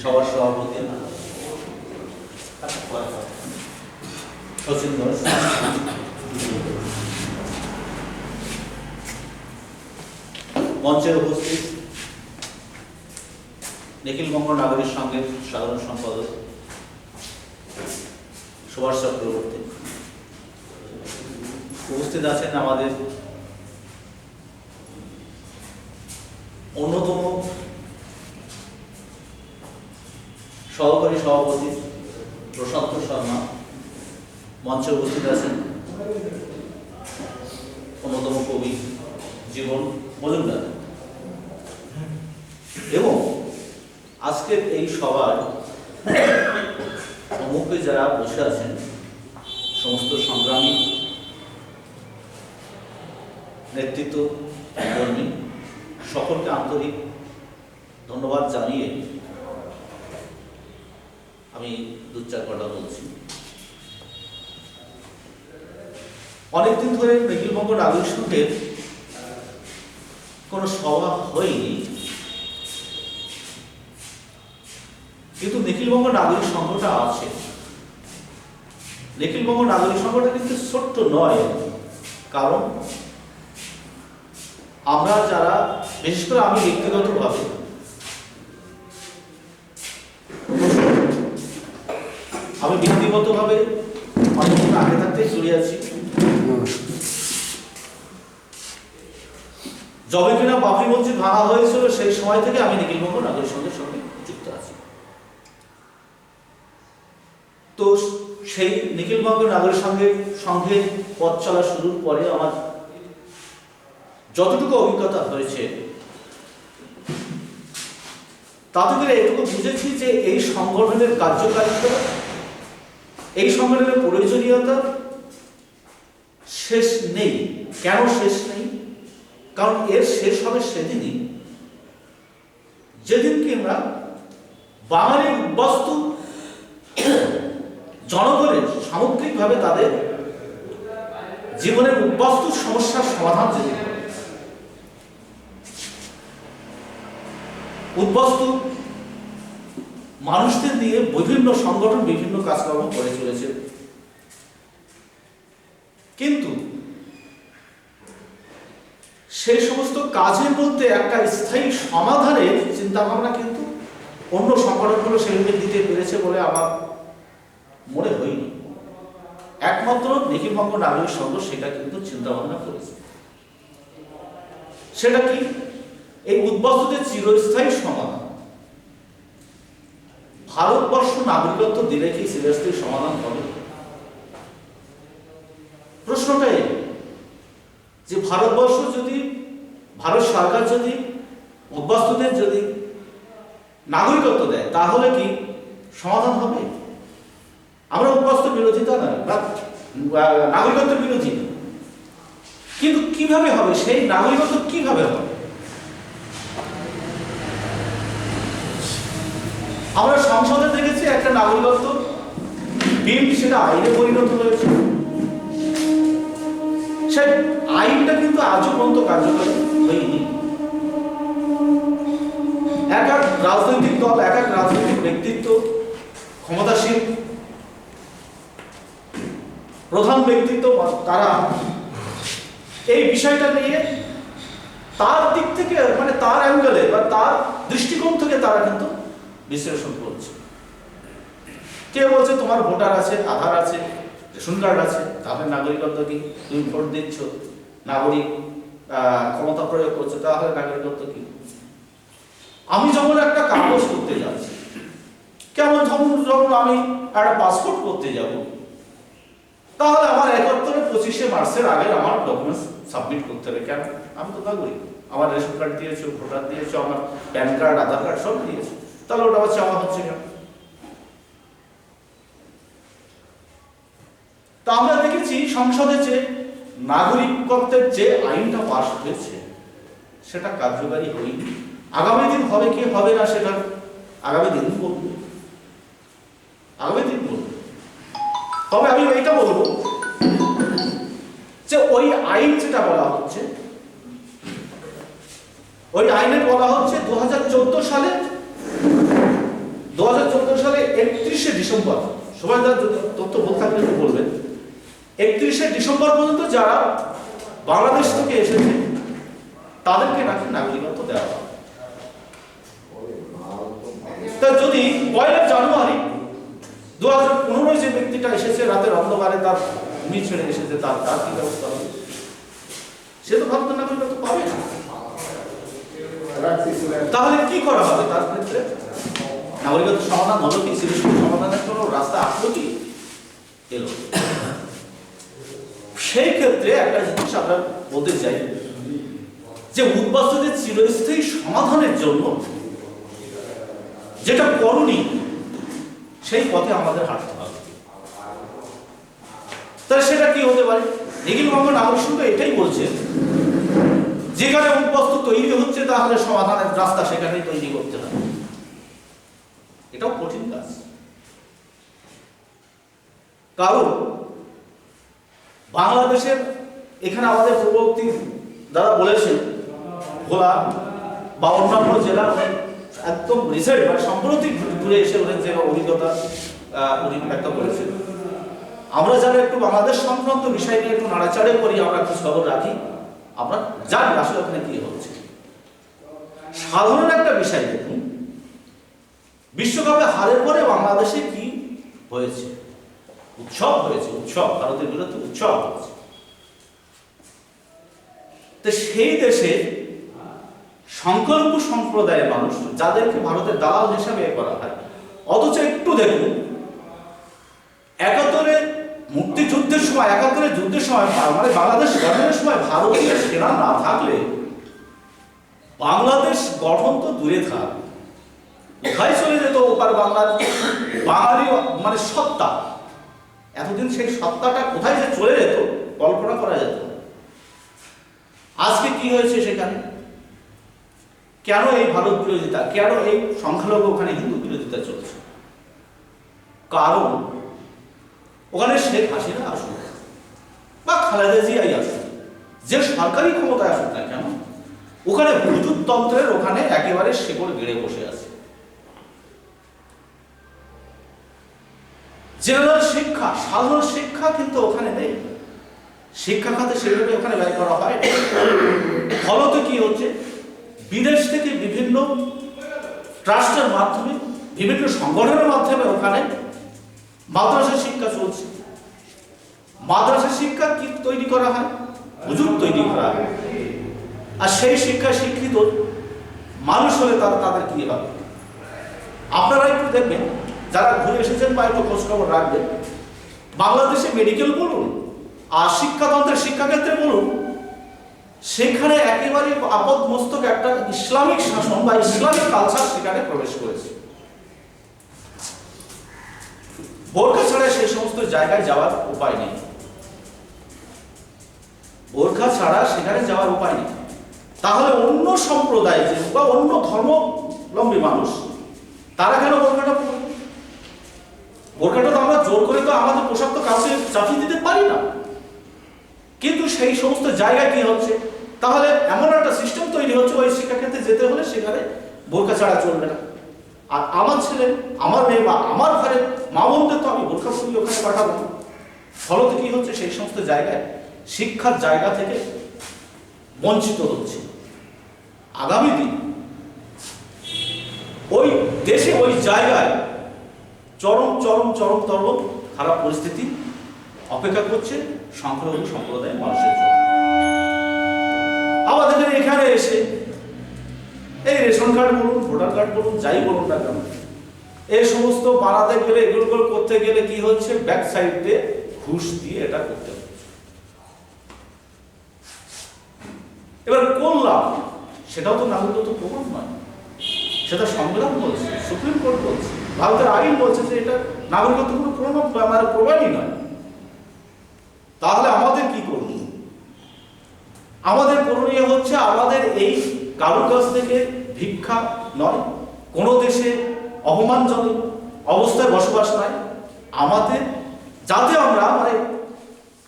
সবার সভাপতি সচিন মঞ্চে উপস্থিত নিখিলবঙ্গ নাগরিক সংঘের সাধারণ সম্পাদক সুভাষ চক্রবর্তী। উপস্থিত আছেন আমাদের অন্যতম সহকারী সভাপতি প্রশান্ত শর্মা মঞ্চে উপস্থিত আছেন অন্যতম কবি জীবন মজুমদার। এবং আজকের এই সভার সম্মুখে যারা বসে আছেন, সমস্ত সংগ্রামী, নেতৃত্ব, কর্মী, সকলকে আন্তরিক ধন্যবাদ জানিয়ে আমি দু চার কথা বলছি। অনেকদিন ধরে নিখিলবঙ্গ নাগরিক সংঘের কোনো সভা হয়নি। কিন্তু নিখিলবঙ্গ নাগরিক সংঘটা আছে। নিখিলবঙ্গ নাগরিক সংঘটা কিন্তু ছোট্ট নয়। কারণ আমরা যারা, বিশেষ করে আমি ব্যক্তিগতভাবে আমি ব্যক্তিগতভাবে অনেকদিন আগে থাকতে জড়িয়ে আছি যবে কিনা বাবরি মসজিদ ভাঙা হয়েছিল, সেই সময় থেকে আমি নিখিলবঙ্গ নাগরিক সংঘের সঙ্গে যুক্ত আছি। তো সেই নিখিলবঙ্গ নাগরিক সংঘের সংঘের পথ চলা শুরুর পরে আমার যতটুকু অভিজ্ঞতা হয়েছে, তাতে করে এটুকু বুঝেছি যে এই সংগঠনের কার্যকারিতা এই সংগঠনের প্রয়োজনীয়তা শেষ নেই। কেন শেষ নেই? কারণ এর শেষ হবে সেদিনই। যেদিন কিনা বাঙালির বস্তু জনগণের সামগ্রিকভাবে তাদের জীবনের বস্তু সমস্যার সমাধান যেদিন। উদ্বস্তু মানুষদের দিয়ে বিভিন্ন সংগঠন বিভিন্ন কাজকর্ম করে চলেছে। কিন্তু সেই সমস্ত কাজের মধ্যে একটা স্থায়ী সমাধানের চিন্তা ভাবনা কিন্তু অন্য সংগঠনগুলো সেগুলো দিতে পেরেছে বলে আমার মনে হয়নি। একমাত্র নিখিলবঙ্গ নাগরিক সংঘ সেটা কিন্তু চিন্তা ভাবনা করেছে। সেটা কি? এই উদ্বস্তদের চিরস্থায়ী সমাধান। ভারতবর্ষ নাগরিকত্ব দিলে কি চিরস্থায়ী সমাধান হবে? প্রশ্নটা এই, যে ভারতবর্ষ যদি, ভারত সরকার যদি অভ্যস্তদের যদি নাগরিকত্ব দেয়, তাহলে কি সমাধান হবে? আমরা অভ্যস্ত বিরোধিতা বা, নাগরিকত্ব বিরোধী। কিন্তু কীভাবে হবে? সেই নাগরিকত্ব কীভাবে হবে? আমরা সংসদে দেখেছি একটা নাগরিকত্ব বিল সেটা আইনে পরিণত হয়েছে। সে আইনটা কিন্তু আজও পর্যন্ত কার্যকরী হয়নি। এক এক রাজনৈতিক দল, এক এক রাজনৈতিক ব্যক্তিত্ব ক্ষমতাসীন। প্রধান ব্যক্তিত্ব তারা। এই বিষয়টা নিয়ে তার দিক থেকে মানে তার অ্যাঙ্গেলে বা তার দৃষ্টিকোণ থেকে তারা কিন্তু বিশ্লেষণ করছে। কে বলছে তোমার ভোটার আছে, আধার আছে, রেশন কার্ড আছে? তাহলে নাগরিকত্ব কি তুমি ভোট দিচ্ছ। নাগরিক ক্ষমতা প্রয়োগ করছ, তাহলে নাগরিকত্ব কি? আমি যখন একটা কাগজ করতে যাচ্ছি, কেমন যখন যখন আমি একটা পাসপোর্ট করতে যাব, তাহলে আমার একাত্তরে পঁচিশে মার্চের আগে আমার ডকুমেন্টস সাবমিট করতে হবে। কেন? আমি তো নাগরিক। আমার রেশন কার্ড দিয়েছ, ভোটার দিয়েছ, আমার প্যান কার্ড, আধার কার্ড সব দিয়েছ। তাহলে ওটা আবার চাওয়া হচ্ছে কেন তা আমরা দেখেছি সংসদে যে নাগরিকত্বের যে আইনটা পাশ হয়েছে, সেটা কার্যকারী হয়নি। আগামী দিন হবে কি হবে না সেটা আগামী দিন বলবে। আগামী দিন বলবে। তবে আমি এইটা বলব যে ওই আইন যেটা বলা হচ্ছে, ওই আইনে বলা হচ্ছে দু হাজার চোদ্দ সালে একত্রিশে ডিসেম্বর, সবাই যদি তথ্য ভুল থাকলে একটু বলবেন। একত্রিশে ডিসেম্বর পর্যন্ত যারা বাংলাদেশ থেকে এসেছে, তাদেরকে নাকি নাগরিকত্ব দেওয়া হবে তা যদি পয়লা জানুয়ারি দু হাজার পনেরোয় যে ব্যক্তিটা এসেছে, রাতের অন্ধকারে তার ভূমি ছেড়ে এসেছে, তার তার কি ব্যবস্থা হবে? সে তো ভারতের নাগরিকত্ব পাবে না। তাহলে কি করা হবে তার ক্ষেত্রে? নাগরিকত্ব সমাধান হলো কি শিশু সমাধানের কোনো রাস্তা আসলো কি? এলো। সেই ক্ষেত্রে একটা জিনিস আমরা বলতে চাই, যে উদ্বাস্তুদের চিরস্থায়ী সমাধানের জন্য যেটা করণীয় সেই পথে আমাদের হাঁটতে হবে। তাহলে সেটা কি হতে পারে? নিখিল মোহাম্মদ নাগরিক সঙ্গে এটাই বলছে, যেখানে উদ্বস্ত তৈরি হচ্ছে, তাহলে সমাধানের রাস্তা সেখানেই তৈরি করতে হবে। এটাও কঠিন কাজ। কারণ বাংলাদেশের এখানে আমাদের পূর্ববর্তী দাদা বলেছেন, ভোলা বা অন্যান্য জেলা একদম রিসেন্ট বা সম্প্রতি ঘুরে এসে ওদের যে অভিজ্ঞতা উনি ব্যক্ত করেছেন। আমরা যারা একটু বাংলাদেশ সংক্রান্ত বিষয় নিয়ে একটু নাড়াচাড়ে করি, আমরা একটু খবর রাখি, আমরা জানি আসলে ওখানে কি হচ্ছে। সাধারণ একটা বিষয় দেখুন বিশ্বকাপে হারের পরে বাংলাদেশে কি হয়েছে? উৎসব হয়েছে, উৎসব। ভারতের বিরুদ্ধে উৎসব হয়েছে। তো সেই দেশে সংখ্যালঘু সম্প্রদায়ের মানুষ, যাদেরকে ভারতের দালাল হিসাবে করা হয়, অথচ একটু দেখুন, একাত্তরে মুক্তিযুদ্ধের সময় একাত্তরের যুদ্ধের সময় মানে বাংলাদেশ গঠনের সময় ভারতীয় সেনা না থাকলে বাংলাদেশ গঠন তো দূরে থাক। কোথায় চলে যেত ওপার বাংলার, বাঙালি মানে সত্তা, এতদিন সেই সত্তাটা কোথায় যে চলে যেত, কল্পনা করা যেত আজকে কি হয়েছে সেখানে? কেন এই ভারত বিরোধিতা, কেন এই সংখ্যালঘু ওখানে হিন্দু বিরোধিতা চলছে? কারণ ওখানে শেখ হাসিনা আসুক, বা খালেদা জিয়াই আসুক, যে সরকারি ক্ষমতায় আসুক না কেন, ওখানে হুজুরতন্ত্রের ওখানে একেবারে শেকড় গেড়ে বসে আছে। জেনারেল শিক্ষা, সাধারণ শিক্ষা কিন্তু ওখানে নেই। শিক্ষা খাতে সেভাবে ওখানে ব্যয় করা হয়। ফলত কি হচ্ছে? বিদেশ থেকে বিভিন্ন ট্রাস্টের মাধ্যমে, বিভিন্ন সংগঠনের মাধ্যমে ওখানে মাদ্রাসা শিক্ষা চলছে। মাদ্রাসা শিক্ষা কি তৈরি করা হয়? হুজুর তৈরি করা হয়। আর সেই শিক্ষা শিক্ষিত মানুষ হলে তারা তাদের কি হবে? আপনারা একটু দেখবেন যারা ঘুরে এসেছেন বা একটু খোঁজখবর রাখবেন, বাংলাদেশে মেডিকেল বলুন, আর শিক্ষাতন্ত্রের শিক্ষাক্ষেত্রে বলুন, সেখানে একেবারে আপদ মস্তক একটা ইসলামিক শাসন বা ইসলামিক কালচার সেখানে প্রবেশ করেছে। বোরখা ছাড়া সেই সমস্ত জায়গায় যাওয়ার উপায় নেই। বোরখা ছাড়া সেখানে যাওয়ার উপায় নেই। তাহলে অন্য সম্প্রদায় যে বা অন্য ধর্মলম্বী মানুষ, তারা কেন বোরখাটা বোরখাটা তো আমরা জোর করে তো আমাদের পোশাক তো কাউকে চাপিয়ে দিতে পারি না। কিন্তু সেই সমস্ত জায়গায় কি হচ্ছে? তাহলে এমন একটা সিস্টেম তৈরি হচ্ছে, ওই শিক্ষাক্ষেত্রে যেতে হলে সেখানে বোরখা ছাড়া চলবে না। আর আমার ছেলে, আমার মেয়ে বা আমার ঘরের মা বোনদের তো আমি বোরখা পরিয়ে ওখানে পাঠাবো। না ফলত কি হচ্ছে? সেই সমস্ত জায়গায় শিক্ষার জায়গা থেকে বঞ্চিত হচ্ছে। আগামী দিন ওই দেশে, ওই জায়গায় চরম চরম চরম তরম খারাপ পরিস্থিতি অপেক্ষা করছে সংখ্যালঘু সম্প্রদায়ের মানুষের জন্য। আবার আমাদের এখানে এসে এই রেশন কার্ড বলুন, ভোটার কার্ড বলুন, যাই বলুন না কেন, এই সমস্ত বানাতে গেলে, এগুলো করতে গেলে কি হচ্ছে? ব্যাক সাইড ঘুষ দিয়ে এটা করতে এবার করলাম সেটাও তো নাগরিকত্ব প্রমাণ নয়। সেটা সংবিধান বলছে, সুপ্রিম কোর্ট বলছে। ভারতের আইন বলছে যে এটা নাগরিকত্ব কোনো প্রমাণ মানে প্রমাণই নয়। তাহলে আমাদের কি করণীয় আমাদের করণীয় হচ্ছে, আমাদের এই কারোর কাছ থেকে ভিক্ষা নয়। কোনো দেশে অপমানজনক অবস্থায় বসবাস নয়। আমাদের যাতে আমরা মানে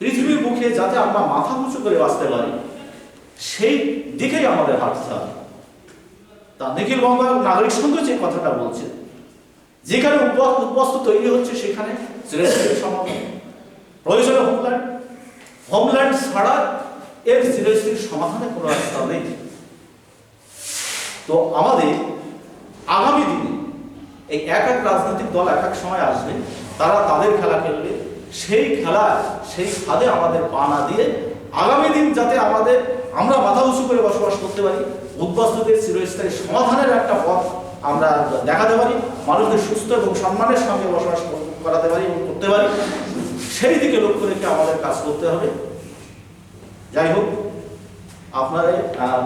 পৃথিবীর মুখে যাতে আমরা মাথা উঁচু করে বাঁচতে পারি, সেই দিকেই আমাদের হাঁটতে হবে। তা নিখিল বঙ্গ নাগরিক সংঘ যে কথাটা বলছে যেখানে উদ্বস্ত তৈরি হচ্ছে, সেখানে চিরস্থায়ী সমাধান প্রয়োজনে হোমল্যান্ড হোমল্যান্ড ছাড়া এর চিরস্থায়ী সমাধানে কোনো রাস্তা নেই। তো আমাদের আগামী দিনে এই এক এক রাজনৈতিক দল এক এক সময় আসবে, তারা তাদের খেলা খেলবে। সেই খেলা, সেই ফাঁদে আমাদের পা না দিয়ে আগামী দিন যাতে আমাদের আমরা মাথা উঁচু করে বসবাস করতে পারি, উদ্বাস্তুদের চিরস্থায়ী সমাধানের একটা পথ আমরা দেখাতে পারি, মানুষদের সুস্থ এবং সম্মানের সঙ্গে বসবাস করাতে পারি এবং করতে পারি। সেই দিকে লক্ষ্য রেখে আমাদের কাজ করতে হবে। যাই হোক আপনার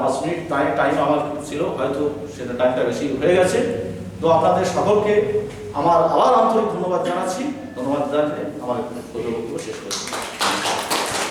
পাঁচ মিনিট টাইম আমার ছিল, হয়তো সেটা টাইমটা বেশি হয়ে গেছে। তো আপনাদের সকলকে আমার আবার আন্তরিক ধন্যবাদ জানাচ্ছি। ধন্যবাদ জানিয়ে আমার বক্তব্য শেষ করছি।